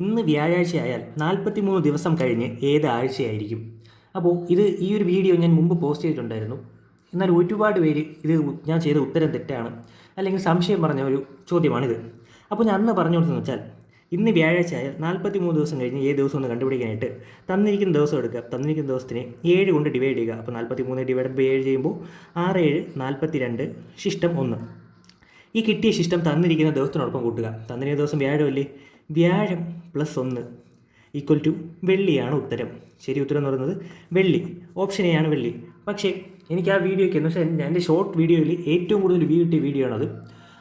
ഇന്ന് വ്യാഴാഴ്ച ആയാൽ നാൽപ്പത്തി മൂന്ന് ദിവസം കഴിഞ്ഞ് ഏത് ആഴ്ചയായിരിക്കും? അപ്പോൾ ഇത് ഈ ഒരു വീഡിയോ ഞാൻ മുമ്പ് പോസ്റ്റ് ചെയ്തിട്ടുണ്ടായിരുന്നു. എന്നാൽ ഒരുപാട് പേര് ഇത് ഞാൻ ചെയ്ത ഉത്തരം തെറ്റാണ് അല്ലെങ്കിൽ സംശയം പറഞ്ഞ ഒരു ചോദ്യമാണിത്. അപ്പോൾ ഞാൻ അന്ന് പറഞ്ഞു കൊടുത്തെന്ന് വെച്ചാൽ ഇന്ന് വ്യാഴാഴ്ച ആയാൽ നാൽപ്പത്തി മൂന്ന് ദിവസം കഴിഞ്ഞ് ഏത് ദിവസം ഒന്ന് കണ്ടുപിടിക്കാനായിട്ട് തന്നിരിക്കുന്ന ദിവസം എടുക്കുക. തന്നിരിക്കുന്ന ദിവസത്തിനെ ഏഴ് കൊണ്ട് ഡിവൈഡ് ചെയ്യുക. അപ്പോൾ നാൽപ്പത്തി മൂന്ന് ഡിവൈഡ് ബൈ ഏഴ് ചെയ്യുമ്പോൾ ആറ് ഏഴ് നാൽപ്പത്തി രണ്ട് ശിഷ്ടം ഒന്ന്. ഈ കിട്ടിയ ശിഷ്ടം തന്നിരിക്കുന്ന ദിവസത്തിനോടൊപ്പം കൂട്ടുക. തന്നിരിക്കുന്ന ദിവസം വ്യാഴമല്ലേ? വ്യാഴം പ്ലസ് ഒന്ന് ഈക്വൽ ടു വെള്ളിയാണ് ഉത്തരം. ശരി ഉത്തരം എന്ന് പറയുന്നത് വെള്ളി. ഓപ്ഷൻ എ ആണ് വെള്ളി. പക്ഷേ എനിക്ക് ആ വീഡിയോയ്ക്ക് എന്ന് വെച്ചാൽ എന്റെ ഷോർട്ട് വീഡിയോയിൽ ഏറ്റവും കൂടുതൽ വ്യൂ കിട്ടിയ വീഡിയോ ആണത്.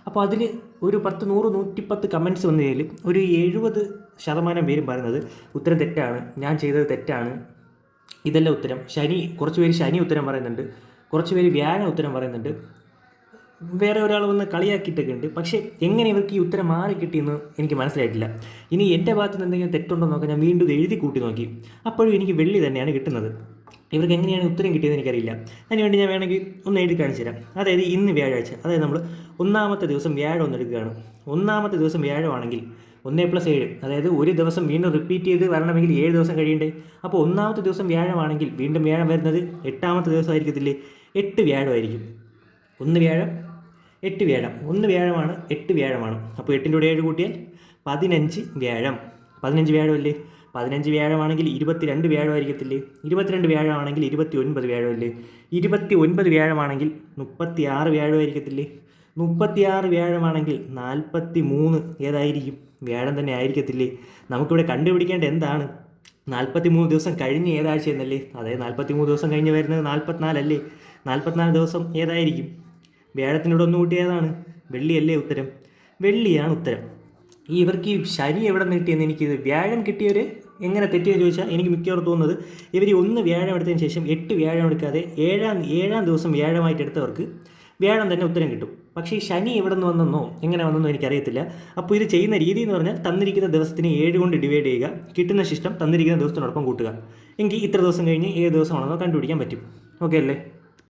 അപ്പോൾ അതിൽ ഒരു പത്ത് നൂറ് നൂറ്റിപ്പത്ത് കമന്റ്സ് വന്നതിൽ ഒരു എഴുപത് ശതമാനം പേരും പറയുന്നത് ഉത്തരം തെറ്റാണ് ഞാൻ ചെയ്തത് തെറ്റാണ്. ഇതല്ല ഉത്തരം ശനി കുറച്ച് പേര് ശനി ഉത്തരം പറയുന്നുണ്ട്. കുറച്ച് പേര് വ്യാഴം ഉത്തരം പറയുന്നുണ്ട്. വേറെ ഒരാൾ വന്ന് കളിയാക്കിയിട്ടൊക്കെ ഉണ്ട് പക്ഷേ എങ്ങനെ ഇവർക്ക് ഈ ഉത്തരം മാറി കിട്ടിയെന്ന് എനിക്ക് മനസ്സിലായിട്ടില്ല. ഇനി എന്റെ ഭാഗത്ത് നിന്ന് എന്തെങ്കിലും തെറ്റുണ്ടോ നോക്കാൻ ഞാൻ വീണ്ടും എഴുതി കൂട്ടി നോക്കി. അപ്പോഴും എനിക്ക് വെള്ളി തന്നെയാണ് കിട്ടുന്നത്. ഇവർക്ക് എങ്ങനെയാണ് ഉത്തരം കിട്ടിയതെന്ന് എനിക്കറിയില്ല. അതിനുവേണ്ടി ഞാൻ വേണമെങ്കിൽ ഒന്ന് എഴുതി കാണിച്ചു തരാം. അതായത് ഇന്ന് വ്യാഴാഴ്ച അതായത് നമ്മൾ ഒന്നാമത്തെ ദിവസം വ്യാഴം ഒന്ന് എടുക്കുകയാണ്. ഒന്നാമത്തെ ദിവസം വ്യാഴമാണെങ്കിൽ ഒന്നേ പ്ലസ് ഏഴ് അതായത് ഒരു ദിവസം വീണ്ടും റിപ്പീറ്റ് ചെയ്ത് വരണമെങ്കിൽ ഏഴ് ദിവസം കഴിയണ്ടേ? അപ്പോൾ ഒന്നാമത്തെ ദിവസം വ്യാഴമാണെങ്കിൽ വീണ്ടും വ്യാഴം വരുന്നത് എട്ടാമത്തെ ദിവസമായിരിക്കത്തില്ലേ എട്ട് വ്യാഴമായിരിക്കും. ഒന്ന് വ്യാഴം എട്ട് വ്യാഴം. ഒന്ന് വ്യാഴമാണ് എട്ട് വ്യാഴമാണ്. അപ്പോൾ എട്ടിന്റെ കൂടെ ഏഴ് കൂട്ടിയാൽ പതിനഞ്ച് വ്യാഴം. പതിനഞ്ച് വ്യാഴമല്ലേ? പതിനഞ്ച് വ്യാഴമാണെങ്കിൽ ഇരുപത്തിരണ്ട് വ്യാഴമായിരിക്കത്തില്ലേ? ഇരുപത്തിരണ്ട് വ്യാഴമാണെങ്കിൽ ഇരുപത്തി ഒൻപത് വ്യാഴമല്ലേ? ഇരുപത്തി ഒൻപത് വ്യാഴമാണെങ്കിൽ മുപ്പത്തി ആറ് വ്യാഴമായിരിക്കത്തില്ലേ? മുപ്പത്തിയാറ് വ്യാഴമാണെങ്കിൽ നാൽപ്പത്തി മൂന്ന് ഏതായിരിക്കും? വ്യാഴം തന്നെ ആയിരിക്കത്തില്ലേ? നമുക്കിവിടെ കണ്ടുപിടിക്കേണ്ട എന്താണ്? നാൽപ്പത്തി മൂന്ന് ദിവസം കഴിഞ്ഞ് ഏതാഴ്ച എന്നല്ലേ അതായത് നാൽപ്പത്തി മൂന്ന് ദിവസം കഴിഞ്ഞ് വരുന്നത് നാൽപ്പത്തിനാലല്ലേ? നാൽപ്പത്തിനാല് ദിവസം ഏതായിരിക്കും? വ്യാഴത്തിനോട് ഒന്ന് കൂട്ടിയതാണ്. വെള്ളിയല്ലേ ഉത്തരം? വെള്ളിയാണ് ഉത്തരം. ഈ ഇവർക്ക് ഈ ശനി എവിടെ നിന്ന് കിട്ടിയെന്ന് എനിക്കിത് വ്യാഴം കിട്ടിയവർ എങ്ങനെ തെറ്റിയെന്ന് ചോദിച്ചാൽ എനിക്ക് മിക്കവാറും തോന്നുന്നത് ഇവർ ഒന്ന് വ്യാഴം എടുത്തതിന് ശേഷം എട്ട് വ്യാഴം എടുക്കാതെ ഏഴാം ഏഴാം ദിവസം വ്യാഴമായിട്ട് എടുത്തവർക്ക് വ്യാഴം തന്നെ ഉത്തരം കിട്ടും. പക്ഷേ ഈ ശനി എവിടെ നിന്ന് വന്നെന്നോ എങ്ങനെ വന്നെന്നോ എനിക്കറിയത്തില്ല. അപ്പോൾ ഇത് ചെയ്യുന്ന രീതി എന്ന് പറഞ്ഞാൽ തന്നിരിക്കുന്ന ദിവസത്തിന് ഏഴ് കൊണ്ട് ഡിവൈഡ് ചെയ്യുക കിട്ടുന്ന ശിഷ്ടം തന്നിരിക്കുന്ന ദിവസത്തിനോടൊപ്പം കൂട്ടുക. എങ്കിൽ ഇത്ര ദിവസം കഴിഞ്ഞ് ഏത് ദിവസമാണെന്നോ കണ്ടുപിടിക്കാൻ പറ്റും. ഓക്കെ അല്ലേ?